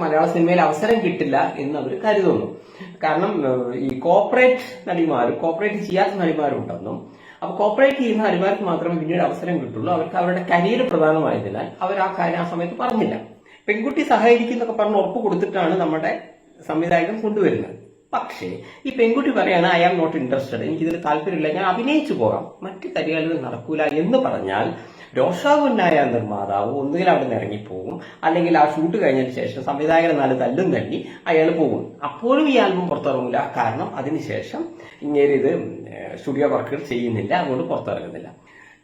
മലയാള സിനിമയിൽ അവസരം കിട്ടില്ല എന്ന് അവർ കരുതുന്നു. കാരണം ഈ കോപ്പറേറ്റ് നടിമാരും കോപ്പറേറ്റ് ചെയ്യാത്ത നടിമാരും ഉണ്ടെന്നും അപ്പൊ കോപ്പറേറ്റ് ചെയ്യുന്ന നടിമാർക്ക് മാത്രമേ പിന്നീട് അവസരം കിട്ടുള്ളൂ. അവർക്ക് അവരുടെ കരിയർ പ്രധാനമായതിനാൽ അവർ ആ കാര്യം ആ സമയത്ത് പറഞ്ഞില്ല. പെൺകുട്ടി സഹകരിക്കുന്നൊക്കെ പറഞ്ഞ് ഉറപ്പ് കൊടുത്തിട്ടാണ് നമ്മുടെ സംവിധായകൻ കൊണ്ടുവരുന്നത്. പക്ഷേ ഈ പെൺകുട്ടി പറയാണ് ഐ ആം നോട്ട് ഇൻട്രസ്റ്റഡ് എനിക്കിതിൽ താല്പര്യമില്ല. ഞാൻ അഭിനയിച്ചു പോകാം. മറ്റു കരികളിൽ നടക്കൂല എന്ന് പറഞ്ഞാൽ രോഷാകുന്നായ നിർമ്മാതാവ് ഒന്നുകിൽ അവിടെ നിന്ന് അല്ലെങ്കിൽ ആ ഷൂട്ട് കഴിഞ്ഞതിന് ശേഷം സംവിധായകൻ നാല് തല്ലും തല്ലി അയാൾ പോകും. അപ്പോഴും ഈ ആൽബം പുറത്തിറങ്ങില്ല കാരണം അതിനുശേഷം ഇങ്ങനെ ഇത് സ്റ്റുഡിയോ വർക്കുകൾ ചെയ്യുന്നില്ല അതുകൊണ്ട് പുറത്തിറങ്ങുന്നില്ല.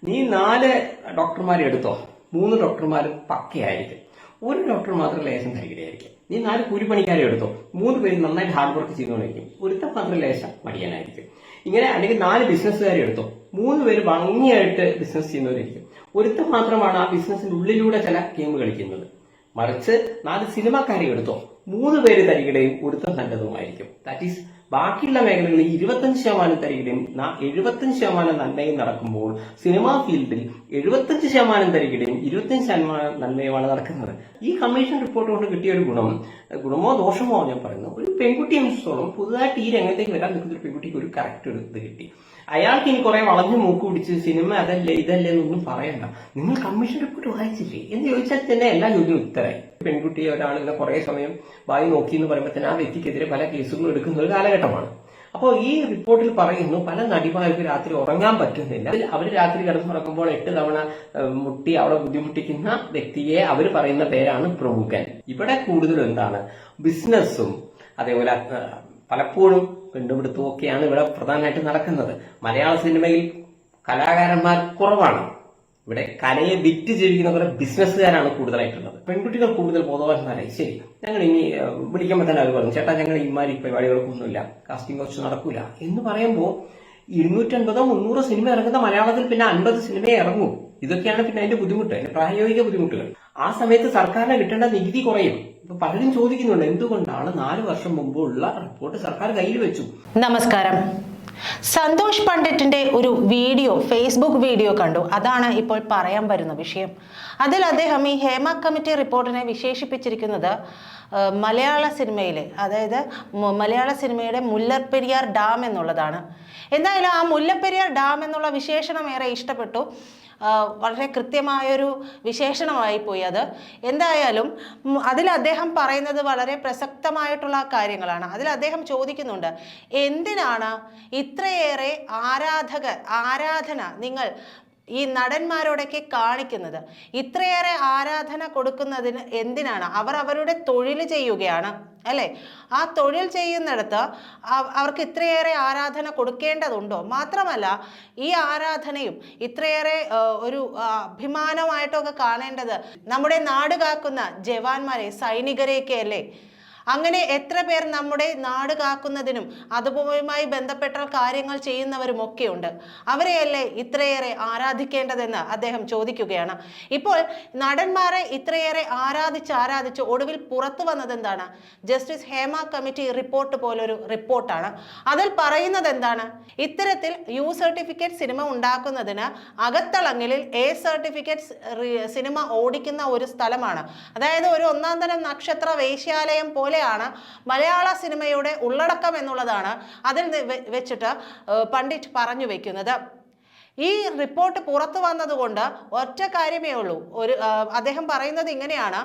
നീ നാല് ഡോക്ടർമാരെ എടുത്തോ? മൂന്ന് ഡോക്ടർമാർ പക്കയായിരിക്കും ഒരു ഡോക്ടർ മാത്രം ലേശം തരികയായിരിക്കും നീ നാല് കൂലിപ്പണിക്കാരെ എടുത്തോ? മൂന്ന് പേര് നന്നായിട്ട് ഹാർഡ് വർക്ക് ചെയ്യുന്നവരായിരിക്കും. ഒരുത്തൻ മാത്രം ലേശം മടിയാനായിരിക്കും. ഇങ്ങനെ അല്ലെങ്കിൽ നാല് ബിസിനസ്സുകാരെ എടുത്തോ? മൂന്ന് പേര് ഭംഗിയായിട്ട് ബിസിനസ് ചെയ്യുന്നവരായിരിക്കും. ഒരുത്തൻ മാത്രമാണ് ആ ബിസിനസിന്റെ ഉള്ളിലൂടെ ചില ഗെയിം കളിക്കുന്നത്. മറിച്ച് നാല് സിനിമാക്കാരെ എടുത്തോ മൂന്ന് പേര് തരികിടയും ഒരുത്തം നല്ലതുമായിരിക്കും. ദാറ്റ് ഈസ് ബാക്കിയുള്ള മേഖലകളിൽ ഇരുപത്തഞ്ച് ശതമാനം തരികിടയും എഴുപത്തഞ്ച് ശതമാനം നന്മയും നടക്കുമ്പോൾ സിനിമാ ഫീൽഡിൽ എഴുപത്തഞ്ച് ശതമാനം തരികിടയും ഇരുപത്തഞ്ച് ശതമാനം നന്മയുമാണ് നടക്കുന്നത്. ഈ കമ്മീഷൻ റിപ്പോർട്ട് കൊണ്ട് കിട്ടിയ ഒരു ഗുണം ഗുണമോ ദോഷമോ ഞാൻ പറയുന്നു. ഒരു പെൺകുട്ടിയെ സംബന്ധിച്ചോളം പുതുതായിട്ട് ഈ രംഗത്തേക്ക് വരാൻ നിൽക്കുന്ന ഒരു പെൺകുട്ടിക്ക് ഒരു കറക്റ്റ് ഒരു ഇത് കിട്ടി. അയാൾക്ക് ഇനി കുറെ വളഞ്ഞു മൂക്ക് പിടിച്ച് സിനിമ അതല്ലേ ഇതല്ലേ എന്നൊന്നും പറയണ്ട. നിങ്ങൾ കമ്മീഷൻ റിപ്പോർട്ട് വായിച്ചില്ലേ? എന്ന് ചോദിച്ചാൽ തന്നെ എല്ലാ ചോദ്യവും ഉത്തരായി. പെൺകുട്ടിയെ ഒരാൾ ഇങ്ങനെ കുറെ സമയം വായി നോക്കി എന്ന് പറയുമ്പോൾ തന്നെ ആ വ്യക്തിക്കെതിരെ പല കേസുകളും എടുക്കുന്ന ഒരു കാലഘട്ടമാണ്. അപ്പോൾ ഈ റിപ്പോർട്ടിൽ പറയുന്നു പല നടിമാർക്ക് രാത്രി ഉറങ്ങാൻ പറ്റുന്നില്ല. അവർ രാത്രി കിടന്നുറങ്ങുമ്പോൾ എട്ട് തവണ മുട്ടി അവിടെ ബുദ്ധിമുട്ടിക്കുന്ന വ്യക്തിയെ അവർ പറയുന്ന പേരാണ് പ്രമുഖൻ ഇവിടെ കൂടുതലും എന്താണ്? ബിസിനസ്സും അതേപോലെ പലപ്പോഴും കണ്ടുപിടുത്തവും ഒക്കെയാണ് ഇവിടെ പ്രധാനമായിട്ട് നടക്കുന്നത്. മലയാള സിനിമയിൽ കലാകാരന്മാർ കുറവാണ്. ഇവിടെ കലയെ വിറ്റ് ജീവിക്കുന്ന കുറെ ബിസിനസ്സുകാരാണ് കൂടുതലായിട്ടുള്ളത്. പെൺകുട്ടികൾ കൂടുതൽ ബോധവാന്മാരായി. ശരി. ഞങ്ങൾ ഇനി വിളിക്കുമ്പോൾ തന്നെ അവർ പറഞ്ഞു ചേട്ടാ ഞങ്ങൾ ഇമാരി പരിപാടികൾക്കൊന്നുമില്ല. കാസ്റ്റിംഗ് കുറച്ച് നടക്കൂല. എന്ന് പറയുമ്പോൾ ഇരുന്നൂറ്റൻപതോ മുന്നൂറോ സിനിമ ഇറങ്ങുന്ന മലയാളത്തിൽ പിന്നെ അൻപത് സിനിമയെ ഇറങ്ങും. ഇതൊക്കെയാണ് പിന്നെ അതിന്റെ ബുദ്ധിമുട്ട് അതിന്റെ പ്രായോഗിക ബുദ്ധിമുട്ടുകൾ. ആ സമയത്ത് സർക്കാരിന് കിട്ടേണ്ട നികുതി കുറയും. പലരും ചോദിക്കുന്നുണ്ട് എന്തുകൊണ്ടാണ് നാല് വർഷം മുമ്പുള്ള റിപ്പോർട്ട് സർക്കാർ കയ്യിൽ വെച്ചു? നമസ്കാരം. സന്തോഷ് പണ്ഡിറ്റിന്റെ ഒരു വീഡിയോ ഫേസ്ബുക്ക് വീഡിയോ കണ്ടു. അതാണ് ഇപ്പോൾ പറയാൻ വരുന്ന വിഷയം. അതിൽ അദ്ദേഹം ഈ ഹേമ കമ്മിറ്റി റിപ്പോർട്ടിനെ വിശേഷിപ്പിച്ചിരിക്കുന്നത് മലയാള സിനിമയിലെ അതായത് മലയാള സിനിമയുടെ മുല്ലപ്പെരിയാർ ഡാം എന്നുള്ളതാണ്. എന്തായാലും ആ മുല്ലപ്പെരിയാർ ഡാം എന്നുള്ള വിശേഷണം ഏറെ ഇഷ്ടപ്പെട്ടു. വളരെ കൃത്യമായൊരു വിശേഷണമായി പോയി അത്. എന്തായാലും അതിൽ അദ്ദേഹം പറയുന്നത് വളരെ പ്രസക്തമായിട്ടുള്ള കാര്യങ്ങളാണ്. അതിൽ അദ്ദേഹം ചോദിക്കുന്നുണ്ട് എന്തിനാണ് ഇത്രയേറെ ആരാധകർ ആരാധന നിങ്ങൾ ഈ നടന്മാരോടൊക്കെ കാണിക്കുന്നത്. ഇത്രയേറെ ആരാധന കൊടുക്കുന്നതിന് എന്തിനാണ്? അവർ അവരുടെ തൊഴിൽ ചെയ്യുകയാണ് അല്ലേ? ആ തൊഴിൽ ചെയ്യുന്നിടത്ത് അവർക്ക് ഇത്രയേറെ ആരാധന കൊടുക്കേണ്ടതുണ്ടോ? മാത്രമല്ല ഈ ആരാധനയും ഇത്രയേറെ ഒരു അഭിമാനമായിട്ടൊക്കെ കാണേണ്ടത് നമ്മുടെ നാട് കാക്കുന്ന ജവാന്മാരെ സൈനികരെയൊക്കെ അല്ലേ അങ്ങനെ എത്ര പേർ നമ്മുടെ നാട് കാക്കുന്നതിനും അതുപോലുമായി ബന്ധപ്പെട്ട കാര്യങ്ങൾ ചെയ്യുന്നവരും ഒക്കെയുണ്ട്. അവരെയല്ലേ ഇത്രയേറെ ആരാധിക്കേണ്ടതെന്ന് അദ്ദേഹം ചോദിക്കുകയാണ്. ഇപ്പോൾ നടന്മാരെ ഇത്രയേറെ ആരാധിച്ച് ആരാധിച്ച് ഒടുവിൽ പുറത്തു വന്നത് എന്താണ് ജസ്റ്റിസ് ഹേമ കമ്മിറ്റി റിപ്പോർട്ട് പോലൊരു റിപ്പോർട്ടാണ്. അതിൽ പറയുന്നത് എന്താണ് ഇത്തരത്തിൽ യു സർട്ടിഫിക്കറ്റ് സിനിമ ഉണ്ടാക്കുന്നതിന് അകത്തളങ്ങളിൽ എ സർട്ടിഫിക്കറ്റ് സിനിമ ഓടിക്കുന്ന ഒരു സ്ഥലമാണ്. അതായത് ഒരു ഒന്നാം തരം നക്ഷത്ര വേശ്യാലയം പോലെയാണ് മലയാള സിനിമയുടെ ഉള്ളടക്കം എന്നുള്ളതാണ് അതിൽ വെച്ചിട്ട് പണ്ഡിറ്റ് പറഞ്ഞു വയ്ക്കുന്നത് ഈ റിപ്പോർട്ട് പുറത്തു വന്നതുകൊണ്ട് ഒറ്റ കാര്യമേ ഉള്ളൂ. ഒരു അദ്ദേഹം പറയുന്നത് ഇങ്ങനെയാണ്.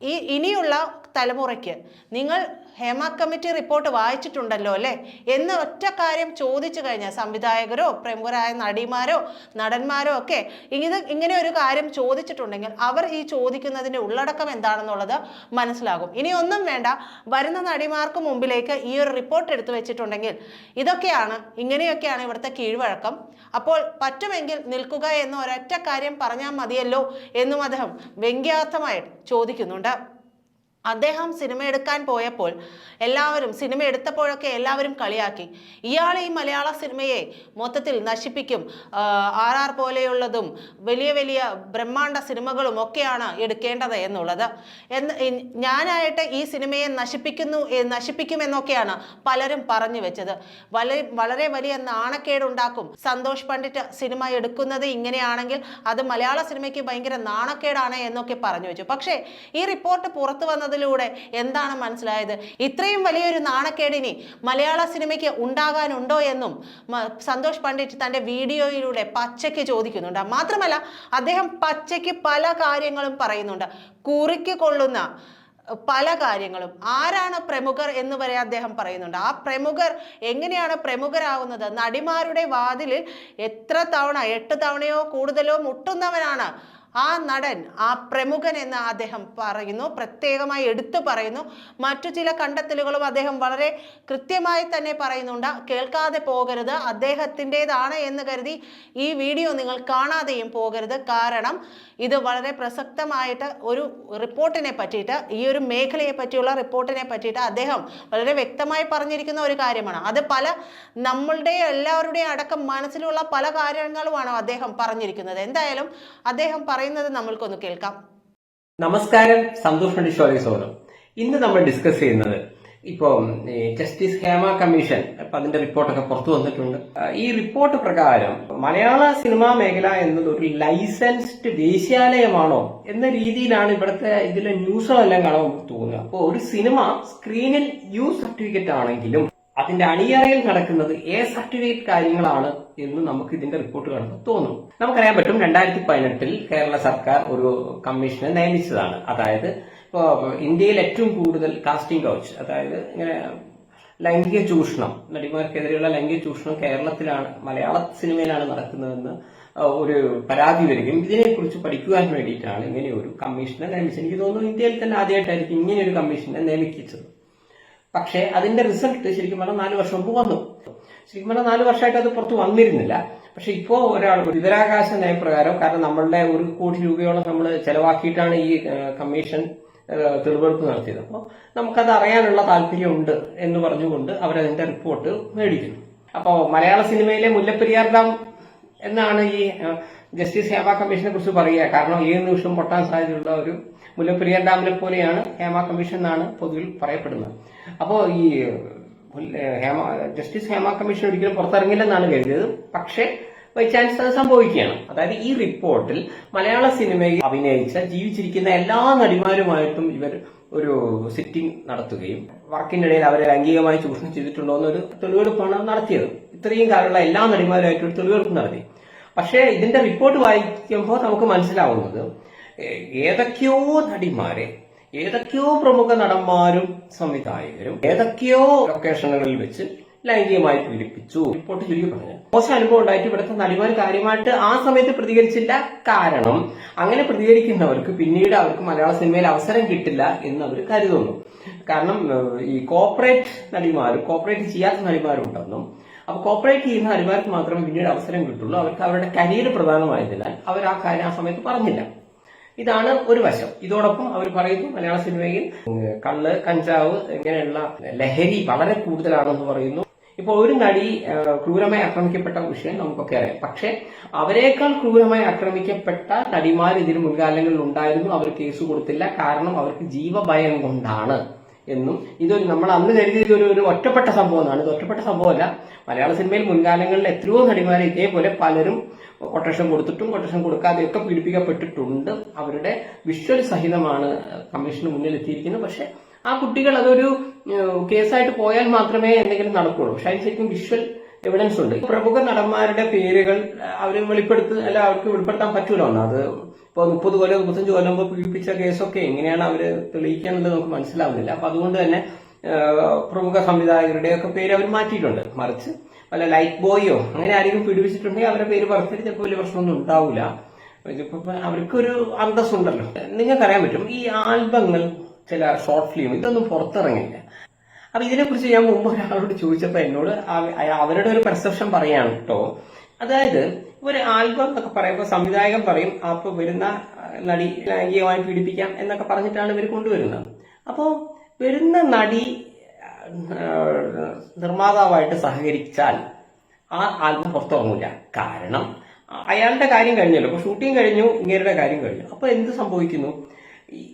ഈ ഇനിയുള്ള തലമുറയ്ക്ക് നിങ്ങൾ ഹേമ കമ്മിറ്റി റിപ്പോർട്ട് വായിച്ചിട്ടുണ്ടല്ലോ അല്ലേ? എന്ന് ഒറ്റ കാര്യം ചോദിച്ചു കഴിഞ്ഞാൽ സംവിധായകരോ പ്രമുഖരായ നടിമാരോ നടന്മാരോ ഒക്കെ ഇത് ഇങ്ങനെ ഒരു കാര്യം ചോദിച്ചിട്ടുണ്ടെങ്കിൽ അവർ ഈ ചോദിക്കുന്നതിന്റെ ഉള്ളടക്കം എന്താണെന്നുള്ളത് മനസ്സിലാകും. ഇനി ഒന്നും വേണ്ട. വരുന്ന നടിമാർക്ക് മുമ്പിലേക്ക് ഈ ഒരു റിപ്പോർട്ട് എടുത്തു വെച്ചിട്ടുണ്ടെങ്കിൽ ഇതൊക്കെയാണ് ഇങ്ങനെയൊക്കെയാണ് ഇവിടുത്തെ കീഴ്വഴക്കം. അപ്പോൾ പറ്റുമെങ്കിൽ നിൽക്കുക എന്ന് ഒരൊറ്റ കാര്യം പറഞ്ഞാൽ മതിയല്ലോ എന്നും അദ്ദേഹം വ്യംഗ്യാർത്ഥമായിട്ട് ചോദിക്കുന്നുണ്ട്. അദ്ദേഹം സിനിമ എടുക്കാൻ പോയപ്പോൾ എല്ലാവരും സിനിമ എടുത്തപ്പോഴൊക്കെ എല്ലാവരും കളിയാക്കി. ഇയാൾ ഈ മലയാള സിനിമയെ മൊത്തത്തിൽ നശിപ്പിക്കും. ആർ ആർ പോലെയുള്ളതും വലിയ വലിയ ബ്രഹ്മാണ്ട സിനിമകളും ഒക്കെയാണ് എടുക്കേണ്ടത് എന്നുള്ളത്. എന്ന് ഞാനായിട്ട് ഈ സിനിമയെ നശിപ്പിക്കുന്നു നശിപ്പിക്കുമെന്നൊക്കെയാണ് പലരും പറഞ്ഞു വെച്ചത്. വളരെ വളരെ വലിയ നാണക്കേടുണ്ടാക്കും. സന്തോഷ് പണ്ഡിറ്റ് സിനിമ എടുക്കുന്നത് ഇങ്ങനെയാണെങ്കിൽ അത് മലയാള സിനിമയ്ക്ക് ഭയങ്കര നാണക്കേടാണ് എന്നൊക്കെ പറഞ്ഞു വെച്ചു. പക്ഷേ ഈ റിപ്പോർട്ട് പുറത്തു വന്നത് കാണുന്നതിലൂടെ എന്താണ് മനസ്സിലായത്? ഇത്രയും വലിയൊരു നാണക്കേടിനി മലയാള സിനിമയ്ക്ക് ഉണ്ടാകാനുണ്ടോ എന്നും സന്തോഷ് പണ്ഡിറ്റ് തന്റെ വീഡിയോയിലൂടെ പച്ചയ്ക്ക് ചോദിക്കുന്നുണ്ട്. മാത്രമല്ല അദ്ദേഹം പച്ചയ്ക്ക് പല കാര്യങ്ങളും പറയുന്നുണ്ട്. കുറിക്ക് കൊള്ളുന്ന പല കാര്യങ്ങളും. ആരാണ് പ്രമുഖർ എന്ന് വരെ അദ്ദേഹം പറയുന്നുണ്ട്. ആ പ്രമുഖർ എങ്ങനെയാണ് പ്രമുഖരാകുന്നത് നടിമാരുടെ വാതിലിൽ എത്ര തവണ എട്ട് തവണയോ കൂടുതലോ മുട്ടുന്നവനാണ് ആ നടൻ ആ പ്രമുഖൻ എന്ന് അദ്ദേഹം പറയുന്നു പ്രത്യേകമായി എടുത്തു പറയുന്നു. മറ്റു ചില കണ്ടെത്തലുകളും അദ്ദേഹം വളരെ കൃത്യമായി തന്നെ പറയുന്നുണ്ട്. കേൾക്കാതെ പോകരുത് അദ്ദേഹത്തിന്റെതാണ് എന്ന് കരുതി ഈ വീഡിയോ നിങ്ങൾ കാണാതെയും പോകരുത്. കാരണം ഇത് വളരെ പ്രസക്തമായിട്ട് ഒരു റിപ്പോർട്ടിനെ പറ്റിയിട്ട് ഈ ഒരു മേഖലയെ പറ്റിയുള്ള റിപ്പോർട്ടിനെ പറ്റിയിട്ട് അദ്ദേഹം വളരെ വ്യക്തമായി പറഞ്ഞിരിക്കുന്ന ഒരു കാര്യമാണ്. അത് പല നമ്മളുടെ എല്ലാവരുടെയും അടക്കം മനസ്സിലുള്ള പല കാര്യങ്ങളുമാണ് അദ്ദേഹം പറഞ്ഞിരിക്കുന്നത്. എന്തായാലും അദ്ദേഹം പറയുന്നത് നമ്മൾക്കൊന്ന് കേൾക്കാം. നമസ്കാരം. സന്തോഷ് പണ്ഡിറ്റ് ഷോയ്ക്ക് സ്വാഗതം. ഇന്ന് നമ്മൾ ഡിസ്കസ് ചെയ്യുന്നത് ഇപ്പോൾ ജസ്റ്റിസ് ഹേമ കമ്മീഷൻ അപ്പൊ അതിന്റെ റിപ്പോർട്ടൊക്കെ പുറത്തു വന്നിട്ടുണ്ട്. ഈ റിപ്പോർട്ട് പ്രകാരം മലയാള സിനിമാ മേഖല എന്നത് ഒരു ലൈസൻസ്ഡ് ദേശീയാലയമാണോ എന്ന രീതിയിലാണ് ഇവിടുത്തെ ഇതിലെ ന്യൂസുകളെല്ലാം കാണാൻ തോന്നുന്നത് അപ്പോൾ ഒരു സിനിമ സ്ക്രീനിൽ യു സർട്ടിഫിക്കറ്റ് ആണെങ്കിലും അതിന്റെ അണിയറയിൽ നടക്കുന്നത് എ സർട്ടിഫിക്കറ്റ് കാര്യങ്ങളാണ് എന്ന് നമുക്ക് ഇതിന്റെ റിപ്പോർട്ട് കാണുമ്പോൾ തോന്നും. നമുക്കറിയാൻ പറ്റും രണ്ടായിരത്തി പതിനെട്ടിൽ കേരള സർക്കാർ ഒരു കമ്മീഷനെ നിയമിച്ചതാണ്. അതായത് ഇപ്പോ ഇന്ത്യയിൽ ഏറ്റവും കൂടുതൽ കാസ്റ്റിംഗ് കൗച്ച് അതായത് ഇങ്ങനെ ലൈംഗിക ചൂഷണം നടിമാർക്കെതിരെയുള്ള ലൈംഗിക ചൂഷണം കേരളത്തിലാണ് മലയാള സിനിമയിലാണ് നടക്കുന്നതെന്ന് ഒരു പരാതി വരികയും ഇതിനെക്കുറിച്ച് പഠിക്കുവാൻ വേണ്ടിയിട്ടാണ് ഇങ്ങനെ ഒരു കമ്മീഷനെ നിയമിച്ചത്. എനിക്ക് തോന്നുന്നു ഇന്ത്യയിൽ തന്നെ ആദ്യമായിട്ടായിരിക്കും ഇങ്ങനെ ഒരു കമ്മീഷനെ നിയമിച്ചത് പക്ഷേ അതിന്റെ റിസൾട്ട് ശരിക്കും പറഞ്ഞാൽ നാല് വർഷം മുമ്പ് വന്നു. ശരിക്കും പറഞ്ഞാൽ നാല് വർഷമായിട്ട് അത് പുറത്ത് വന്നിരുന്നില്ല. പക്ഷെ ഇപ്പോ ഒരാൾ വിവരാകാശ നയപ്രകാരം കാരണം നമ്മളുടെ ഒരു കോടി രൂപയോളം നമ്മൾ ചെലവാക്കിയിട്ടാണ് ഈ കമ്മീഷൻ തെളിവെടുപ്പ് നടത്തിയത്. അപ്പോൾ നമുക്കത് അറിയാനുള്ള താല്പര്യമുണ്ട് എന്ന് പറഞ്ഞുകൊണ്ട് അവരതിന്റെ റിപ്പോർട്ട് മേടിക്കുന്നു. അപ്പോൾ മലയാള സിനിമയിലെ മുല്ലപ്പെരിയാർ ഡാം എന്നാണ് ഈ ജസ്റ്റിസ് ഹേമ കമ്മീഷനെ കുറിച്ച് പറയുക. കാരണം ഏത് നിമിഷം പൊട്ടാൻ സാധ്യതയുള്ള ഒരു മുല്ലപ്പെരിയാർ ഡാമിനെ പോലെയാണ് ഹേമ കമ്മീഷൻ എന്നാണ് പൊതുവിൽ പറയപ്പെടുന്നത്. അപ്പോൾ ഈ ഹേമ ജസ്റ്റിസ് ഹേമ കമ്മീഷൻ ഒരിക്കലും പുറത്തിറങ്ങില്ലെന്നാണ് കരുതിയത്. പക്ഷേ ബൈ ചാൻസ് അത് സംഭവിക്കുകയാണ്. അതായത് ഈ റിപ്പോർട്ടിൽ മലയാള സിനിമയിൽ അഭിനയിച്ച ജീവിച്ചിരിക്കുന്ന എല്ലാ നടിമാരുമായിട്ടും ഇവർ ഒരു സിറ്റിംഗ് നടത്തുകയും വർക്കിനിടയിൽ അവരെ ലൈംഗികമായി ചൂഷണം ചെയ്തിട്ടുണ്ടോ എന്നൊരു തെളിവെടുപ്പാണ് നടത്തിയത്. ഇത്രയും കാലമുള്ള എല്ലാ നടിമാരുമായിട്ടും ഒരു തെളിവെടുപ്പ് നടത്തി. പക്ഷേ ഇതിന്റെ റിപ്പോർട്ട് വായിക്കുമ്പോൾ നമുക്ക് മനസ്സിലാവുന്നത് ഏതൊക്കെയോ നടിമാരെ ഏതൊക്കെയോ പ്രമുഖ നടന്മാരും സംവിധായകരും ഏതൊക്കെയോ ലൊക്കേഷനുകളിൽ വെച്ച് ലൈംഗികമായി പീഡിപ്പിച്ചു. റിപ്പോർട്ട് ചുരുക്കി പറഞ്ഞു. മോശം അനുഭവം ഉണ്ടായിട്ട് ഇവിടുത്തെ നടിമാർ കാര്യമായിട്ട് ആ സമയത്ത് പ്രതികരിച്ചില്ല. കാരണം അങ്ങനെ പ്രതികരിക്കുന്നവർക്ക് പിന്നീട് അവർക്ക് മലയാള സിനിമയിൽ അവസരം കിട്ടില്ല എന്ന് അവർ കരുതുന്നു. കാരണം ഈ കോപ്പറേറ്റ് നടിമാരും കോപ്പറേറ്റ് ചെയ്യാത്ത നടിമാരുണ്ടെന്നും അപ്പൊ കോപ്പറേറ്റ് ചെയ്യുന്ന ആൾക്കാർക്ക് മാത്രമേ പിന്നീട് അവസരം കിട്ടുള്ളൂ. അവർക്ക് അവരുടെ കരിയർ പ്രധാനമായതിനാൽ അവർ ആ കാര്യം ആ സമയത്ത് പറഞ്ഞില്ല. ഇതാണ് ഒരു വശം. ഇതോടൊപ്പം അവർ പറയുന്നു മലയാള സിനിമയിൽ കള്ള് കഞ്ചാവ് ഇങ്ങനെയുള്ള ലഹരി വളരെ കൂടുതലാണെന്ന് പറയുന്നു. ഇപ്പോൾ ഒരു നടി ക്രൂരമായി ആക്രമിക്കപ്പെട്ട വിഷയം നമുക്കൊക്കെ അറിയാം. പക്ഷേ അവരെക്കാൾ ക്രൂരമായി ആക്രമിക്കപ്പെട്ട നടിമാർ ഇതിന് മുൻകാലങ്ങളിൽ ഉണ്ടായിരുന്നു. അവർ കേസ് കൊടുത്തില്ല. കാരണം അവർക്ക് ജീവഭയം കൊണ്ടാണ്. എന്നും ഇതൊരു നമ്മൾ അന്ന് കരുതിയത് ഒരു ഒരു ഒറ്റപ്പെട്ട സംഭവമാണ്. ഇത് ഒറ്റപ്പെട്ട സംഭവമല്ല. മലയാള സിനിമയിൽ മുൻകാലങ്ങളിൽ എത്രയോ നടിമാരെ ഇതേപോലെ പലരും കൊട്ടേഷൻ കൊടുത്തിട്ടും കൊട്ടേഷൻ കൊടുക്കാതെയൊക്കെ പീഡിപ്പിക്കപ്പെട്ടിട്ടുണ്ട്. അവരുടെ വിഷ്വൽ സഹിതമാണ് കമ്മീഷന് മുന്നിൽ എത്തിയിരിക്കുന്നത് പക്ഷെ ആ കുട്ടികൾ അതൊരു കേസായിട്ട് പോയാൽ മാത്രമേ എന്തെങ്കിലും നടക്കുള്ളൂ. പക്ഷെ അതിന് ശരിക്കും വിഷ്വൽ എവിഡൻസ് ഉണ്ട്. പ്രമുഖ നടന്മാരുടെ പേരുകൾ അവർ വെളിപ്പെടുത്ത അല്ല അവർക്ക് വെളിപ്പെടുത്താൻ പറ്റൂലോ അത് ഇപ്പൊ മുപ്പത് കൊല്ലം മുപ്പത്തഞ്ച് കൊല്ലം മുമ്പ് പീഡിപ്പിച്ച കേസൊക്കെ എങ്ങനെയാണ് അവർ തെളിയിക്കാന്നുള്ളത് നമുക്ക് മനസ്സിലാവുന്നില്ല. അപ്പൊ അതുകൊണ്ട് തന്നെ പ്രമുഖ സംവിധായകരുടെ ഒക്കെ പേര് അവർ മാറ്റിയിട്ടുണ്ട്. മറിച്ച് വല്ല ലൈറ്റ് ബോയോ അങ്ങനെ ആരെങ്കിലും പീഡിപ്പിച്ചിട്ടുണ്ടെങ്കിൽ അവരുടെ പേര് പറഞ്ഞിട്ട് ചിലപ്പോൾ വലിയ പ്രശ്നമൊന്നും ഉണ്ടാവില്ല അവർക്കൊരു അന്തസ്സുണ്ടല്ലോ. നിങ്ങൾക്കറിയാൻ പറ്റും ഈ ആൽബങ്ങൾ ചില ഷോർട്ട് ഫിലിം ഇതൊന്നും പുറത്തിറങ്ങില്ല അപ്പൊ ഇതിനെക്കുറിച്ച് ഞാൻ മുമ്പ് ഒരാളോട് ചോദിച്ചപ്പോൾ എന്നോട് അവരുടെ ഒരു പെർസെപ്ഷൻ പറയാണ് കേട്ടോ അതായത് ഒരു ആൽബം എന്നൊക്കെ പറയുമ്പോൾ സംവിധായകൻ പറയും അപ്പൊ വരുന്ന നടി ലൈംഗികമായി പീഡിപ്പിക്കാം എന്നൊക്കെ പറഞ്ഞിട്ടാണ് ഇവർ കൊണ്ടുവരുന്നത്. അപ്പോ വരുന്ന നടി നിർമ്മാതാവായിട്ട് സഹകരിച്ചാൽ ആ ആൽബം പുറത്തിറങ്ങില്ല കാരണം അയാളുടെ കാര്യം കഴിഞ്ഞല്ലോ. ഇപ്പൊ ഷൂട്ടിംഗ് കഴിഞ്ഞു ഇങ്ങേരുടെ കാര്യം കഴിഞ്ഞു. അപ്പൊ എന്ത് സംഭവിക്കുന്നു?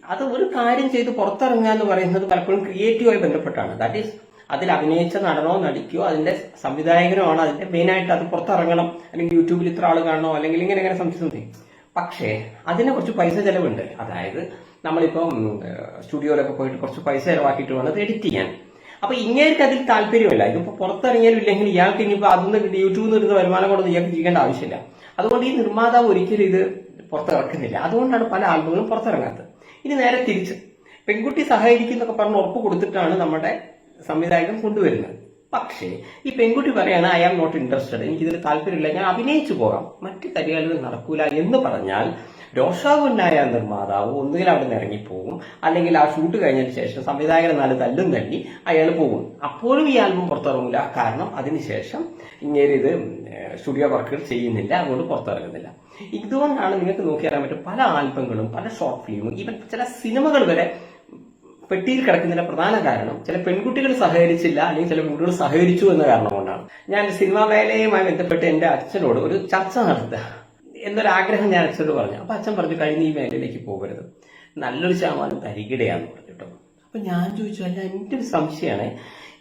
അത് ഒരു കാര്യം ചെയ്ത് പുറത്തിറങ്ങുക എന്ന് പറയുന്നത് പലപ്പോഴും ക്രിയേറ്റീവായി ബന്ധപ്പെട്ടാണ്. ദാറ്റ് ഈസ് അതിൽ അഭിനയിച്ച നടനോ നടിക്കോ അതിന്റെ സംവിധായകനോ ആണ് അതിന്റെ മെയിനായിട്ട് അത് പുറത്തിറങ്ങണം. അല്ലെങ്കിൽ യൂട്യൂബിൽ ഇത്ര ആൾ കാണണോ? അല്ലെങ്കിൽ ഇങ്ങനെ ഇങ്ങനെ സംശയം പക്ഷേ അതിനെ കുറച്ച് പൈസ ചെലവുണ്ട്. അതായത് നമ്മളിപ്പം സ്റ്റുഡിയോയിലൊക്കെ പോയിട്ട് കുറച്ച് പൈസ ചെലവാക്കിയിട്ട് വേണം എഡിറ്റ് ചെയ്യാൻ. അപ്പൊ ഇങ്ങേർക്ക് അതിൽ താല്പര്യമില്ല. ഇതിപ്പോ പുറത്തിറങ്ങിയാലും ഇല്ലെങ്കിൽ ഇയാൾക്ക് ഇനിയിപ്പോ അതൊന്നും യൂട്യൂബിൽ നിന്ന് കിട്ടുന്ന വരുമാനം കൊണ്ടൊന്നും ഇയാൾക്ക് ജീവിക്കേണ്ട ആവശ്യമില്ല. അതുകൊണ്ട് ഈ നിർമ്മാതാവ് ഒരിക്കലും ഇത് പുറത്തിറക്കുന്നില്ല. അതുകൊണ്ടാണ് പല ആൽബങ്ങളും പുറത്തിറങ്ങാത്തത്. ഇനി നേരെ തിരിച്ച്. പെൺകുട്ടി സഹകരിക്കും എന്നൊക്കെ പറഞ്ഞ് ഉറപ്പ് കൊടുത്തിട്ടാണ് നമ്മുടെ സംവിധായകൻ കൊണ്ടുവരുന്നത്. പക്ഷേ ഈ പെൺകുട്ടി പറയാണ് ഐ ആം നോട്ട് ഇൻട്രസ്റ്റഡ് എനിക്കിതിൽ താല്പര്യമില്ല. ഞാൻ അഭിനയിച്ചു പോകാം. മറ്റു കരികളിൽ നടക്കൂല എന്ന് പറഞ്ഞാൽ രോഷാകുന്നായ നിർമ്മാതാവ് ഒന്നുകിൽ അവിടെ നിന്ന് അല്ലെങ്കിൽ ആ ഷൂട്ട് കഴിഞ്ഞതിന് ശേഷം സംവിധായകൻ നാല് തല്ലും തല്ലി അയാൾ പോകും. അപ്പോഴും ഈ ആൽബം പുറത്തിറങ്ങില്ല കാരണം അതിനുശേഷം ഇങ്ങനെ ഇത് സ്റ്റുഡിയോ വർക്കുകൾ ചെയ്യുന്നില്ല അതുകൊണ്ട് പുറത്തിറങ്ങുന്നില്ല. ഇതുകൊണ്ടാണ് നിങ്ങൾക്ക് നോക്കിയാൽ പറ്റും പല ആൽബങ്ങളും പല ഷോർട്ട് ഫിലിമും ഈവൻ ചില സിനിമകൾ വരെ പെട്ടിയിൽ കിടക്കുന്നതിന്റെ പ്രധാന കാരണം ചില പെൺകുട്ടികൾ സഹകരിച്ചില്ല അല്ലെങ്കിൽ ചില പെൺകുട്ടികൾ സഹകരിച്ചു എന്ന കാരണം കൊണ്ടാണ്. ഞാൻ സിനിമാ മേഖലയുമായി ബന്ധപ്പെട്ട് എന്റെ അച്ഛനോട് ഒരു ചർച്ച നടത്തുക. എന്നൊരാഗ്രഹം ഞാൻ അച്ഛനോട് പറഞ്ഞു. അപ്പൊ അച്ഛൻ പറഞ്ഞു കഴിഞ്ഞ ഈ മേഖലയിലേക്ക് പോകരുത്. നല്ലൊരു ശതമാനം തരികിടയാന്ന് പറഞ്ഞു കേട്ടോ അപ്പൊ ഞാൻ ചോദിച്ചു അല്ല എന്റെ ഒരു സംശയമാണ്.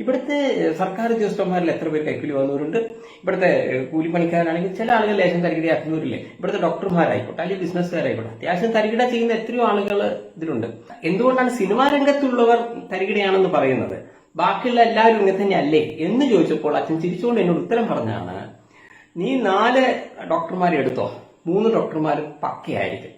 ഇവിടുത്തെ സർക്കാർ ഉദ്യോഗസ്ഥന്മാരിൽ എത്ര പേര് കൈക്കൂലി വന്നവരുണ്ട്? ഇവിടുത്തെ കൂലിപ്പണിക്കാരാണെങ്കിൽ ചില ആളുകൾ ലേശം തരികിടയാക്കുന്നവരില്ലേ ഇവിടുത്തെ ഡോക്ടർമാരായിക്കോട്ടെ അല്ലെങ്കിൽ ബിസിനസ്സുകാരായിക്കോട്ടെ അത്യാവശ്യം തരികിട ചെയ്യുന്ന എത്രയോ ആളുകൾ ഇതിലുണ്ട്. എന്തുകൊണ്ടാണ് സിനിമാ രംഗത്തുള്ളവർ തരികിടയാണെന്ന് പറയുന്നത്? ബാക്കിയുള്ള എല്ലാവരും ഇങ്ങനെ തന്നെ അല്ലേ എന്ന് ചോദിച്ചപ്പോൾ അച്ഛൻ ചിരിച്ചുകൊണ്ട് എന്നോട് ഉത്തരം പറഞ്ഞാണ് നീ നാല് ഡോക്ടർമാരെ എടുത്തോ? മൂന്ന് ഡോക്ടർമാരും പക്കയായിരിക്കും.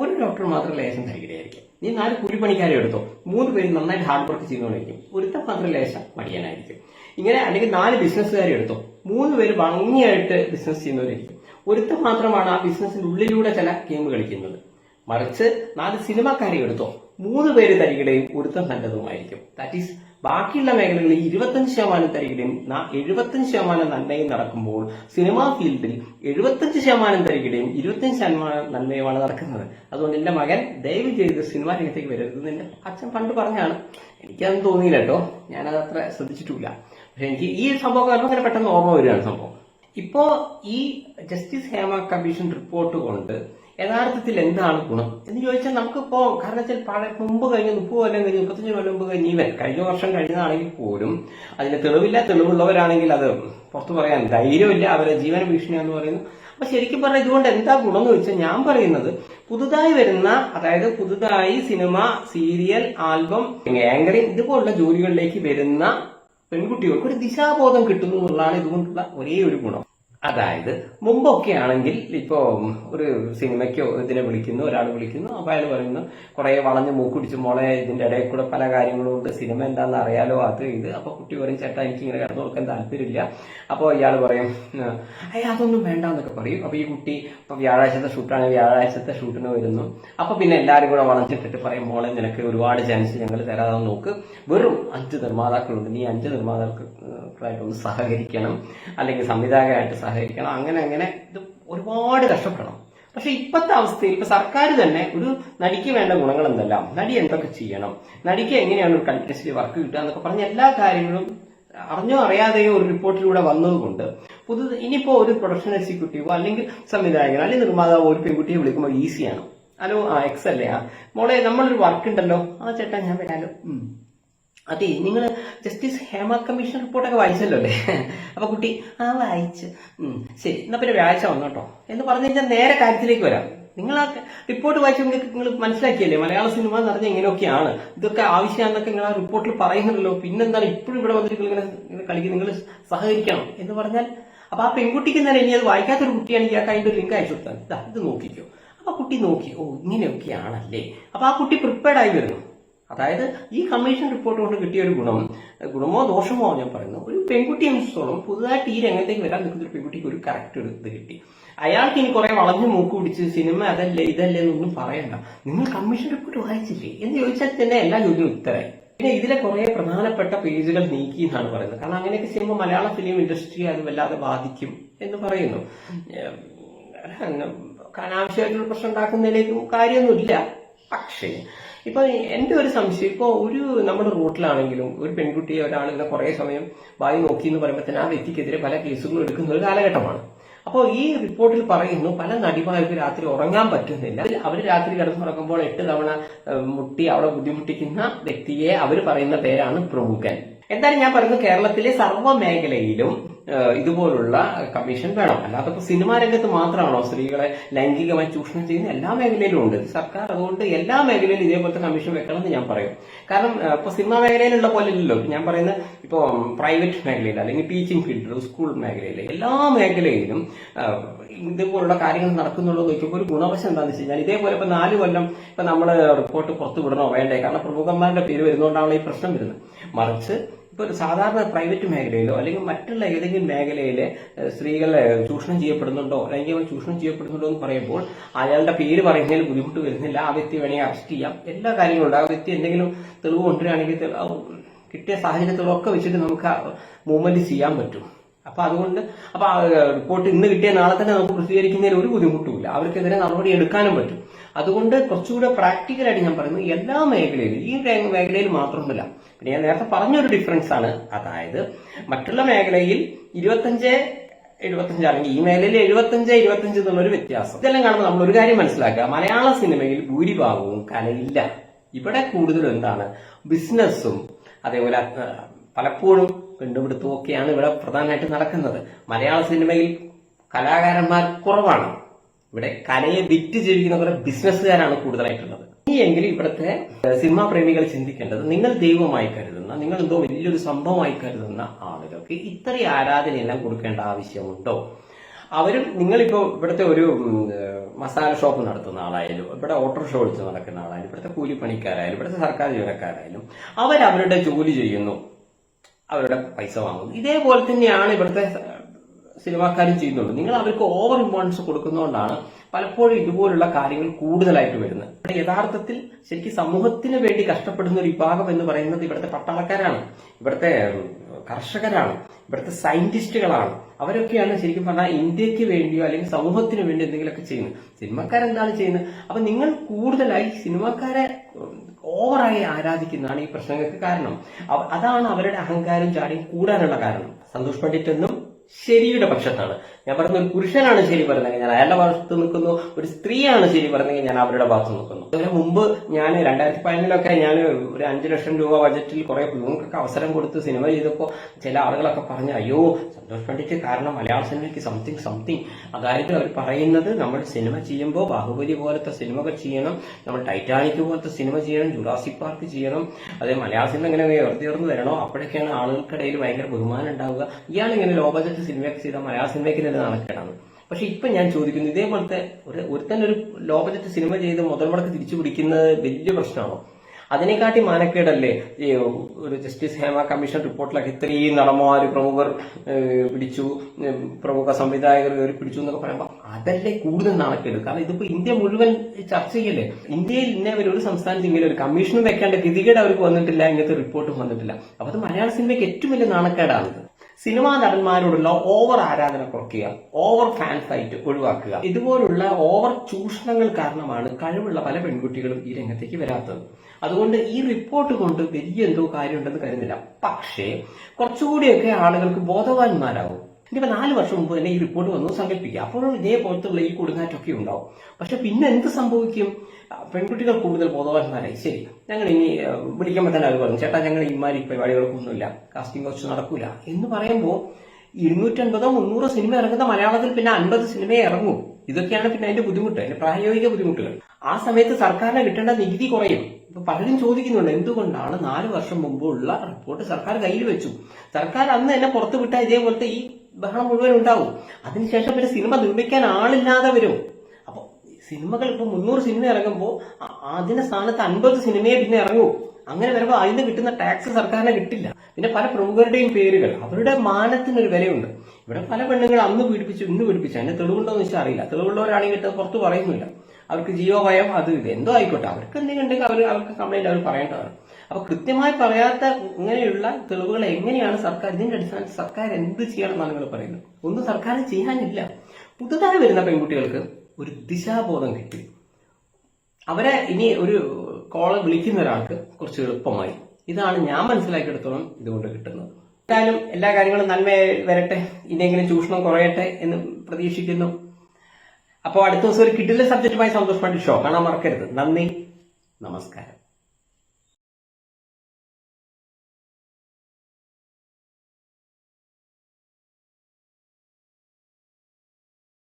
ഒരു ഡോക്ടർ മാത്രം ലേശം ധരിക്കുകയായിരിക്കും നീ നാല് കൂലിപ്പണിക്കാരെ എടുത്തോ. മൂന്ന് പേര് നന്നായിട്ട് ഹാർഡ് വർക്ക് ചെയ്യുന്നവരായിരിക്കും. ഒരുത്തൻ മാത്രം ലേശം മടിയനായിരിക്കും. ഇങ്ങനെ അല്ലെങ്കിൽ നാല് ബിസിനസ്സുകാരെ എടുത്തോ. മൂന്ന് പേര് ഭംഗിയായിട്ട് ബിസിനസ് ചെയ്യുന്നവരായിരിക്കും. ഒരുത്തൻ മാത്രമാണ് ആ ബിസിനസ്സിന്റെ ഉള്ളിലൂടെ ചില ഗെയിം കളിക്കുന്നത്. മറിച്ച് നാല് സിനിമാക്കാരെ എടുത്തോ. മൂന്ന് പേര് തരികടയും ഒരുത്തം നല്ലതുമായിരിക്കും. ദാറ്റ് ഈസ് ബാക്കിയുള്ള മേഖലകളിൽ ഇരുപത്തഞ്ച് ശതമാനം തരികിടയും എഴുപത്തഞ്ച് ശതമാനം നന്മയും നടക്കുമ്പോൾ സിനിമാ ഫീൽഡിൽ എഴുപത്തഞ്ച് ശതമാനം തരികിടയും ഇരുപത്തഞ്ച് ശതമാനം നന്മയുമാണ് നടക്കുന്നത്. അതുകൊണ്ട് എന്റെ മകൻ ദയവ് ചെയ്ത് സിനിമാ രംഗത്തേക്ക് വരരുതെന്ന് എന്റെ അച്ഛൻ പണ്ട് പറഞ്ഞാണ്. എനിക്കതൊന്നും തോന്നിയില്ല കേട്ടോ. ഞാനത് അത്ര ശ്രദ്ധിച്ചിട്ടില്ല. പക്ഷെ എനിക്ക് ഈ സംഭവം കാരണം അങ്ങനെ പെട്ടെന്ന് ഓർമ്മ വരികയാണ് സംഭവം. ഇപ്പോ ഈ ജസ്റ്റിസ് ഹേമ കമ്മീഷൻ റിപ്പോർട്ട് കൊണ്ട് യഥാർത്ഥത്തിൽ എന്താണ് ഗുണം? എന്ന് ചോദിച്ചാൽ നമുക്കിപ്പോ കാരണം വെച്ചാൽ പഴയ മുമ്പ് കഴിഞ്ഞ മുപ്പത് കൊല്ലം കഴിഞ്ഞ് മുപ്പത്തഞ്ച് കൊല്ലം മുമ്പ് കഴിഞ്ഞ് ഇവൻ കഴിഞ്ഞ വർഷം കഴിഞ്ഞതാണെങ്കിൽ പോലും അതിന് തെളിവില്ല. തെളിവുള്ളവരാണെങ്കിൽ അത് പുറത്തു പറയാൻ ധൈര്യമില്ല. അവരെ ജീവന ഭീഷണിയാന്ന് പറയുന്നു. അപ്പൊ ശരിക്കും പറഞ്ഞാൽ ഇതുകൊണ്ട് എന്താ ഗുണം എന്ന് വെച്ചാൽ ഞാൻ പറയുന്നത് പുതുതായി വരുന്ന അതായത് പുതുതായി സിനിമ സീരിയൽ ആൽബം ആങ്കറിംഗ് ഇതുപോലുള്ള ജോലികളിലേക്ക് വരുന്ന പെൺകുട്ടികൾക്ക് ഒരു ദിശാബോധം കിട്ടുന്നു എന്നുള്ളതാണ് ഇതുകൊണ്ടുള്ള ഒരേ ഒരു ഗുണം. അതായത് മുമ്പൊക്കെ ആണെങ്കിൽ ഇപ്പോ ഒരു സിനിമയ്ക്കോ ഇതിനെ വിളിക്കുന്നു ഒരാൾ വിളിക്കുന്നു അപ്പൊ അയാൾ പറയുന്നു കുറെ വളഞ്ഞ് മൂക്കുടിച്ച് മോളെ ഇതിന്റെ ഇടയിൽ കൂടെ പല കാര്യങ്ങളും ഉണ്ട് സിനിമ എന്താണെന്ന് അറിയാലോ അത് ഇത്. അപ്പൊ കുട്ടി പറയും ചേട്ടാ എനിക്ക് ഇങ്ങനെ കിടന്നു കൊടുക്കാൻ താല്പര്യമില്ല. അപ്പോൾ ഇയാൾ പറയും അയ്യ അതൊന്നും വേണ്ട എന്നൊക്കെ പറയും. അപ്പൊ ഈ കുട്ടി ഇപ്പൊ വ്യാഴാഴ്ചത്തെ ഷൂട്ടാണ് വ്യാഴാഴ്ചത്തെ ഷൂട്ടിന് വരുന്നു. അപ്പൊ പിന്നെ എല്ലാവരും കൂടെ വളഞ്ഞിട്ടിട്ട് പറയും മോളെ നിനക്ക് ഒരുപാട് ചാൻസ് ഞങ്ങൾ തരാതെ നോക്ക്. വെറും അഞ്ച് നിർമ്മാതാക്കളുണ്ട്. നീ അഞ്ച് നിർമ്മാതാക്കളായിട്ടൊന്ന് സഹകരിക്കണം. അല്ലെങ്കിൽ സംവിധായകരായിട്ട് സഹകരിക്കണം അങ്ങനെ അങ്ങനെ. ഇത് ഒരുപാട് കഷ്ടപ്പെടണം. പക്ഷെ ഇപ്പോഴത്തെ അവസ്ഥയിൽ ഇപ്പൊ സർക്കാർ തന്നെ ഒരു നടിക്ക് വേണ്ട ഗുണങ്ങൾ എന്തെല്ലാം നടി എന്തൊക്കെ ചെയ്യണം? നടിക്ക് എങ്ങനെയാണ് ഒരു കണ്ടിന്യൂസ്ലി വർക്ക് കിട്ടുക എന്നൊക്കെ പറഞ്ഞ എല്ലാ കാര്യങ്ങളും അറിഞ്ഞോ അറിയാതെയോ ഒരു റിപ്പോർട്ടിലൂടെ വന്നതുകൊണ്ട് പുതു ഇനിയിപ്പോ ഒരു പ്രൊഡക്ഷൻ എക്സിക്യൂട്ടീവോ അല്ലെങ്കിൽ സംവിധായകനോ അല്ലെങ്കിൽ നിർമ്മാതാവോ ഒരു പെൺകുട്ടിയെ വിളിക്കുമ്പോൾ ഈസിയാണ്. ഹലോ ആ എക്സ് അല്ലേ? ആ മോളെ നമ്മളൊരു വർക്ക് ഉണ്ടല്ലോ. ആ ചേട്ടാ ഞാൻ വരാലോ. അതെ നിങ്ങൾ ജസ്റ്റിസ് ഹേമ കമ്മീഷൻ റിപ്പോർട്ടൊക്കെ വായിച്ചല്ലോ അല്ലേ? അപ്പൊ കുട്ടി ആ വായിച്ചു. ശരി എന്നാ പിന്നെ വ്യാഴ്ച വന്നോട്ടോ എന്ന് പറഞ്ഞു കഴിഞ്ഞാൽ നേരെ കാര്യത്തിലേക്ക് വരാം. നിങ്ങൾ ആ റിപ്പോർട്ട് വായിച്ചു നിങ്ങൾ മനസ്സിലാക്കിയല്ലേ? മലയാള സിനിമ എന്ന് പറഞ്ഞാൽ ഇങ്ങനെയൊക്കെയാണ്. ഇതൊക്കെ ആവശ്യമാണെന്നൊക്കെ നിങ്ങൾ ആ റിപ്പോർട്ടിൽ പറയുന്നുണ്ടല്ലോ. പിന്നെന്താണ് ഇപ്പോഴും ഇവിടെ വന്നിട്ട് ഇങ്ങനെ കളിക്ക്. നിങ്ങൾ സഹകരിക്കണം എന്ന് പറഞ്ഞാൽ അപ്പൊ ആ പെൺകുട്ടിക്ക് തന്നെ ഇനി അത് വായിക്കാത്തൊരു കുട്ടിയാണെങ്കിൽ ആ അതിന്റെ ഒരു ലിങ്ക് അയച്ചു കൊടുത്താൽ ഇതാ നോക്കിക്കോ. അപ്പൊ കുട്ടി നോക്കി ഓ ഇങ്ങനെയൊക്കെയാണല്ലേ? അപ്പൊ ആ കുട്ടി പ്രിപ്പയർഡ് ആയി വരുന്നു. അതായത് ഈ കമ്മീഷൻ റിപ്പോർട്ട് കൊണ്ട് കിട്ടിയ ഒരു ഗുണം ഗുണമോ ദോഷമോ ഞാൻ പറയുന്നു. ഒരു പെൺകുട്ടിയെ സംബന്ധിച്ചോളം പുതുതായിട്ട് ഈ രംഗത്തേക്ക് വരാൻ നിൽക്കുന്ന ഒരു പെൺകുട്ടിക്ക് ഒരു കറക്റ്റ് ഒരു ഇത് കിട്ടി. അയാൾക്ക് ഇനി കുറെ വളഞ്ഞു മൂക്ക് പിടിച്ച് സിനിമ അതല്ലേ ഇതല്ലേ എന്നൊന്നും പറയണ്ട. നിങ്ങൾ കമ്മീഷൻ റിപ്പോർട്ട് വായിച്ചില്ലേ? എന്ന് ചോദിച്ചാൽ തന്നെ എല്ലാ ചോദ്യവും ഉത്തരായി. പിന്നെ ഇതിലെ കുറെ പ്രധാനപ്പെട്ട പേജുകൾ നീക്കി എന്നാണ് പറയുന്നത്. കാരണം അങ്ങനെയൊക്കെ ചെയ്യുമ്പോൾ മലയാള ഫിലിം ഇൻഡസ്ട്രി അത് വല്ലാതെ ബാധിക്കും എന്ന് പറയുന്നു. അനാവശ്യമായിട്ടുള്ള പ്രശ്നം ഉണ്ടാക്കുന്നതിലേക്കും കാര്യമൊന്നുമില്ല. പക്ഷേ ഇപ്പൊ എന്റെ ഒരു സംശയം ഇപ്പൊ ഒരു നമ്മുടെ റൂട്ടിലാണെങ്കിലും ഒരു പെൺകുട്ടിയെ ഒരാൾ ഇങ്ങനെ കുറെ സമയം വായി നോക്കി എന്ന് പറയുമ്പോൾ തന്നെ ആ വ്യക്തിക്കെതിരെ പല കേസുകളും എടുക്കുന്ന ഒരു കാലഘട്ടമാണ്. അപ്പോൾ ഈ റിപ്പോർട്ടിൽ പറയുന്നു പല നടിമാർക്ക് രാത്രി ഉറങ്ങാൻ പറ്റുന്നില്ല. അവർ രാത്രി കിടന്നുറങ്ങുമ്പോൾ എട്ട് തവണ മുട്ടി അവിടെ ബുദ്ധിമുട്ടിക്കുന്ന വ്യക്തിയെ അവർ പറയുന്ന പേരാണ് പ്രമുഖൻ. എന്തായാലും ഞാൻ പറയുന്നത് കേരളത്തിലെ സർവ മേഖലയിലും ഇതുപോലുള്ള കമ്മീഷൻ വേണം. അല്ലാതെ ഇപ്പൊ സിനിമാ രംഗത്ത് മാത്രമാണോ സ്ത്രീകളെ ലൈംഗികമായി ചൂഷണം ചെയ്യുന്ന എല്ലാ മേഖലയിലും ഉണ്ട്. സർക്കാർ അതുകൊണ്ട് എല്ലാ മേഖലയിലും ഇതേപോലത്തെ കമ്മീഷൻ വെക്കണം എന്ന് ഞാൻ പറയും. കാരണം ഇപ്പോൾ ഇപ്പൊ സിനിമാ മേഖലയിലുള്ള പോലെ അല്ലല്ലോ ഞാൻ പറയുന്ന ഇപ്പൊ പ്രൈവറ്റ് മേഖലയിൽ അല്ലെങ്കിൽ ടീച്ചിങ് ഫീൽഡിൽ സ്കൂൾ മേഖലയിൽ എല്ലാ മേഖലയിലും ഇതുപോലുള്ള കാര്യങ്ങൾ നടക്കുന്നുള്ളത് നോക്കുമ്പോൾ ഒരു ഗുണവശം എന്താണെന്ന് വെച്ച് കഴിഞ്ഞാൽ ഇതേപോലെ ഇപ്പൊ നാല് കൊല്ലം ഇപ്പൊ നമ്മൾ റിപ്പോർട്ട് പുറത്തു വിടണോ വേണ്ടേ? കാരണം പ്രമുഖന്മാരുടെ പേര് വരുന്നതുകൊണ്ടാണല്ലോ ഈ പ്രശ്നം വരുന്നത്. മറിച്ച് ഇപ്പൊ ഒരു സാധാരണ പ്രൈവറ്റ് മേഖലയിലോ അല്ലെങ്കിൽ മറ്റുള്ള ഏതെങ്കിലും സ്ത്രീകൾ സ്ത്രീകളെ ചൂഷണം ചെയ്യപ്പെടുന്നുണ്ടോ? ലൈംഗികമായി ചൂഷണം ചെയ്യപ്പെടുന്നുണ്ടോ എന്ന് പറയുമ്പോൾ അയാളുടെ പേര് പറയുന്നതിൽ ബുദ്ധിമുട്ട് വരുന്നില്ല. ആ വ്യക്തി വേണമെങ്കിൽ അറസ്റ്റ് ചെയ്യാം. എല്ലാ കാര്യങ്ങളും ഉണ്ട്. ആ വ്യക്തി എന്തെങ്കിലും തെളിവ് കൊണ്ടുവരികയാണെങ്കിൽ കിട്ടിയ സാഹചര്യത്തിലൊക്കെ വെച്ചിട്ട് നമുക്ക് മൂവ്മെന്റ് ചെയ്യാൻ പറ്റും. അപ്പൊ അതുകൊണ്ട് അപ്പൊ റിപ്പോർട്ട് ഇന്ന് കിട്ടിയ നാളെ തന്നെ നമുക്ക് പ്രസിദ്ധീകരിക്കുന്നതിൽ ഒരു ബുദ്ധിമുട്ടുമില്ല. അവർക്കെതിരെ നടപടി എടുക്കാനും പറ്റും. അതുകൊണ്ട് കുറച്ചുകൂടെ പ്രാക്ടിക്കലായിട്ട് ഞാൻ പറയുന്നത് എല്ലാ മേഖലയിലും ഈ മേഖലയിൽ മാത്രമൊന്നുമില്ല പിന്നെ ഞാൻ നേരത്തെ പറഞ്ഞൊരു ഡിഫറൻസ് ആണ്. അതായത് മറ്റുള്ള മേഖലയിൽ ഇരുപത്തഞ്ച് എഴുപത്തഞ്ച് ആണെങ്കിൽ ഈ മേഖലയിൽ എഴുപത്തഞ്ച് ഇരുപത്തഞ്ച് എന്നുള്ളൊരു വ്യത്യാസം. ഇതെല്ലാം കാണുമ്പോൾ നമ്മൾ ഒരു കാര്യം മനസ്സിലാക്കുക മലയാള സിനിമയിൽ ഭൂരിഭാഗവും കലയില്ല. ഇവിടെ കൂടുതലും എന്താണ്? ബിസിനസ്സും അതേപോലെ പലപ്പോഴും കണ്ടുപിടുത്തവും ഒക്കെയാണ് ഇവിടെ പ്രധാനമായിട്ട് നടക്കുന്നത്. മലയാള സിനിമയിൽ കലാകാരന്മാർ കുറവാണ്. ഇവിടെ കലയെ വിറ്റ് ജീവിക്കുന്ന കുറെ ബിസിനസ്സുകാരാണ് കൂടുതലായിട്ടുള്ളത്. ഇനിയെങ്കിലും ഇവിടുത്തെ സിനിമാ പ്രേമികൾ ചിന്തിക്കേണ്ടത് നിങ്ങൾ ദൈവമായി കരുതുന്ന നിങ്ങൾ എന്തോ വലിയൊരു സംഭവമായി കരുതുന്ന ആളുകൾക്ക് ഇത്രയും ആരാധനയെല്ലാം കൊടുക്കേണ്ട ആവശ്യമുണ്ടോ? അവരും നിങ്ങളിപ്പോ ഇവിടുത്തെ ഒരു മസാല ഷോപ്പ് നടത്തുന്ന ആളായാലും ഇവിടെ ഓട്ടോറിക്ഷ ഓടിച്ച് നടക്കുന്ന ആളായാലും ഇവിടുത്തെ കൂലിപ്പണിക്കാരായാലും ഇവിടുത്തെ സർക്കാർ ജീവനക്കാരായാലും അവരവരുടെ ജോലി ചെയ്യുന്നു. അവരുടെ പൈസ വാങ്ങുന്നു. ഇതേപോലെ തന്നെയാണ് ഇവിടുത്തെ സിനിമാക്കാരും ചെയ്യുന്നുണ്ട്. നിങ്ങൾ അവർക്ക് ഓവർ ഇമ്പോർട്ടൻസ് കൊടുക്കുന്നതുകൊണ്ടാണ് പലപ്പോഴും ഇതുപോലുള്ള കാര്യങ്ങൾ കൂടുതലായിട്ട് വരുന്നത്. യഥാർത്ഥത്തിൽ ശരിക്കും സമൂഹത്തിന് വേണ്ടി കഷ്ടപ്പെടുന്ന ഒരു വിഭാഗം എന്ന് പറയുന്നത് ഇവിടുത്തെ പട്ടാളക്കാരാണ്. ഇവിടുത്തെ കർഷകരാണ്. ഇവിടുത്തെ സയന്റിസ്റ്റുകളാണ് അവരൊക്കെയാണ് ശരിക്കും പറഞ്ഞാൽ ഇന്ത്യയ്ക്ക് വേണ്ടിയോ അല്ലെങ്കിൽ സമൂഹത്തിന് വേണ്ടി എന്തെങ്കിലുമൊക്കെ ചെയ്യുന്നത്. സിനിമാക്കാരെന്താണ് ചെയ്യുന്നത്? അപ്പൊ നിങ്ങൾ കൂടുതലായി സിനിമാക്കാരെ ഓവറായി ആരാധിക്കുന്നതാണ് ഈ പ്രശ്നങ്ങൾക്ക് കാരണം. അതാണ് അവരുടെ അഹങ്കാരം ചാടി കൂടാനുള്ള കാരണം. സന്തോഷ് പണ്ഡിറ്റ് എന്നും ശരിയുടെ പക്ഷത്താണ്. ഞാൻ പറയുന്ന ഒരു പുരുഷനാണ് ശരി പറയുന്നത് ഞാൻ അയാളുടെ ഭാഗത്ത് നിൽക്കുന്നു ഒരു സ്ത്രീയാണ് ശരി പറഞ്ഞെങ്കിൽ ഞാൻ അവരുടെ ഭാഗത്ത് നിൽക്കുന്നു. അതിന് മുമ്പ് ഞാൻ രണ്ടായിരത്തി പതിനൊന്നിലൊക്കെ ഞാൻ ഒരു അഞ്ചു ലക്ഷം രൂപ ബജറ്റിൽ കുറെ പിള്ളേർക്കൊക്കെ അവസരം കൊടുത്ത് സിനിമ ചെയ്തപ്പോൾ ചില ആളുകളൊക്കെ പറഞ്ഞു അയ്യോ സന്തോഷ് പണ്ഡിറ്റ് കാരണം മലയാള സിനിമയ്ക്ക് സംതിങ് സംതിങ് അതായത് അവർ പറയുന്നത്. നമ്മൾ സിനിമ ചെയ്യുമ്പോൾ ബാഹുബലി പോലത്തെ സിനിമകൾ ചെയ്യണം. നമ്മൾ ടൈറ്റാനിക് പോലത്തെ സിനിമ ചെയ്യണം. ജുറാസിക് പാർക്ക് ചെയ്യണം. അതേ മലയാള സിനിമ ഇങ്ങനെ ഉയർത്തിയർന്ന് വരണോ? അപ്പോഴൊക്കെയാണ് ആളുകൾക്കിടയിൽ ഭയങ്കര ബഹുമാനം ഉണ്ടാവുക. ഇയാൾ ഇങ്ങനെ ലോ ബജറ്റ് സിനിമയൊക്കെ ചെയ്താൽ മലയാള സിനിമയ്ക്ക് തന്നെ നാണക്കേടാണ് പക്ഷെ ഇപ്പൊ ഞാൻ ചോദിക്കുന്നു ഇതേപോലത്തെ ഒരു ഒരുത്തൻ ഒരു ലോ ബജറ്റ് സിനിമ ചെയ്ത് മുതൽ മുടക്ക് തിരിച്ചു പിടിക്കുന്നത് വലിയ പ്രശ്നമാണോ? അതിനെക്കാട്ടി മാനക്കേടല്ലേ ഈ ഒരു ജസ്റ്റിസ് ഹേമ കമ്മീഷൻ റിപ്പോർട്ടിലൊക്കെ ഇത്രയും നടന്മാർ പ്രമുഖർ പിടിച്ചു പ്രമുഖ സംവിധായകർ പിടിച്ചു എന്നൊക്കെ പറയുമ്പോൾ അതല്ലേ കൂടുതൽ നാണക്കേട്? കാരണം ഇതിപ്പോ ഇന്ത്യ മുഴുവൻ ചർച്ച ചെയ്യല്ലേ? ഇന്ത്യയിൽ ഇന്നേ വരെ ഒരു സംസ്ഥാനത്ത് ഇങ്ങനെ ഒരു കമ്മീഷൻ വെക്കേണ്ട ഗതികേട് അവർക്ക് വന്നിട്ടില്ല ഇങ്ങനത്തെ റിപ്പോർട്ടും വന്നിട്ടില്ല. അപ്പൊ അത് മലയാള സിനിമയ്ക്ക് ഏറ്റവും വലിയ നാണക്കേടാണിത്. സിനിമാ നടന്മാരോടുള്ള ഓവർ ആരാധന കുറയ്ക്കുക ഓവർ ഫാൻ ഫൈറ്റ് ഒഴിവാക്കുക. ഇതുപോലുള്ള ഓവർ ചൂഷണങ്ങൾ കാരണമാണ് കഴിവുള്ള പല പെൺകുട്ടികളും ഈ രംഗത്തേക്ക് വരാത്തത്. അതുകൊണ്ട് ഈ റിപ്പോർട്ട് കൊണ്ട് വലിയ എന്തോ കാര്യമുണ്ടെന്ന് കരുതില്ല. പക്ഷേ കുറച്ചുകൂടിയൊക്കെ ആളുകൾക്ക് ബോധവാന്മാരാകും ഇനിയിപ്പോ നാല് വർഷം മുമ്പ് തന്നെ ഈ റിപ്പോർട്ട് വന്നു സങ്കല്പിക്കുക. അപ്പോൾ ഇതേപോലത്തുള്ള ഈ കൊടുങ്കാറ്റൊക്കെ ഉണ്ടാവും. പക്ഷെ പിന്നെ എന്ത് സംഭവിക്കും? പെൺകുട്ടികൾ കൂടുതൽ ബോധവാന്മാരായി. ശരി ഞങ്ങൾ ഇനി വിളിക്കുമ്പോൾ തന്നെ അവർ പറഞ്ഞു ചേട്ടാ ഞങ്ങൾ ഇമാരി പരിപാടികൾക്കൊന്നുമില്ല കാസ്റ്റിംഗ് കുറച്ച് നടക്കൂല. എന്ന് പറയുമ്പോൾ ഇരുന്നൂറ്റൻപതോ മുന്നൂറോ സിനിമ ഇറങ്ങുന്ന മലയാളത്തിൽ പിന്നെ അൻപത് സിനിമയെ ഇറങ്ങും. ഇതൊക്കെയാണ് പിന്നെ അതിന്റെ ബുദ്ധിമുട്ട് അതിന്റെ പ്രായോഗിക ബുദ്ധിമുട്ടുകൾ. ആ സമയത്ത് സർക്കാരിന് കിട്ടേണ്ട നികുതി കുറയും. ഇപ്പൊ പലരും ചോദിക്കുന്നുണ്ട് എന്തുകൊണ്ടാണ് നാല് വർഷം മുമ്പുള്ള റിപ്പോർട്ട് സർക്കാർ കയ്യിൽ വെച്ചു? സർക്കാർ അന്ന് തന്നെ പുറത്തുവിട്ട ഇതേപോലത്തെ ഈ ബഹളം മുഴുവൻ ഉണ്ടാവും. അതിനുശേഷം പിന്നെ സിനിമ നിർമ്മിക്കാൻ ആളില്ലാതെ വരും. അപ്പൊ സിനിമകൾ ഇപ്പൊ മുന്നൂറ് സിനിമ ഇറങ്ങുമ്പോൾ അതിന്റെ സ്ഥാനത്ത് അൻപത് സിനിമയെ പിന്നെ ഇറങ്ങൂ. അങ്ങനെ വരുമ്പോൾ അതിന് കിട്ടുന്ന ടാക്സ് സർക്കാരിന് കിട്ടില്ല. പിന്നെ പല പ്രമുഖരുടെയും പേരുകൾ അവരുടെ മാനത്തിനൊരു വിലയുണ്ട്. ഇവിടെ പല പെണ്ണുങ്ങൾ അന്ന് പീഡിപ്പിച്ചു ഇന്ന് പീഡിപ്പിച്ചു. അതിന്റെ തെളിവുണ്ടോന്ന് വെച്ചാൽ അറിയില്ല. തെളിവുള്ളവരാണെങ്കിൽ പുറത്ത് പറയുന്നില്ല അവർക്ക് ജീവഭയം അത് ഇത് എന്തോ ആയിക്കോട്ടെ. അവർക്ക് എന്തെങ്കിലും ഉണ്ടെങ്കിൽ അവർ അവർക്ക് കംപ്ലൈന്റ് അവർ പറയേണ്ടതാണ്. അപ്പൊ കൃത്യമായി പറയാത്ത ഇങ്ങനെയുള്ള തെളിവുകൾ എങ്ങനെയാണ് സർക്കാർ ഇതിന്റെ അടിസ്ഥാനത്തിൽ സർക്കാർ എന്ത് ചെയ്യണമെന്നാണ് നിങ്ങൾ പറയുന്നത്? ഒന്നും സർക്കാർ ചെയ്യാനില്ല. പുതുതായി വരുന്ന പെൺകുട്ടികൾക്ക് ഒരു ദിശാബോധം കിട്ടി. അവരെ ഇനി ഒരു കോൾ വിളിക്കുന്ന ഒരാൾക്ക് കുറച്ച് എളുപ്പമായി. ഇതാണ് ഞാൻ മനസ്സിലാക്കിയെടുത്തോളം ഇതുകൊണ്ട് കിട്ടുന്നത്. എന്തായാലും എല്ലാ കാര്യങ്ങളും നന്മ വരട്ടെ ഇനിയെങ്കിലും ചൂഷണം കുറയട്ടെ എന്ന് പ്രതീക്ഷിക്കുന്നു. അപ്പോൾ അടുത്ത ദിവസം ഒരു കിട്ടില്ല സബ്ജക്റ്റുമായി സന്തോഷമായിട്ട് ഷോ കാണാൻ മറക്കരുത്. നന്ദി നമസ്കാരം.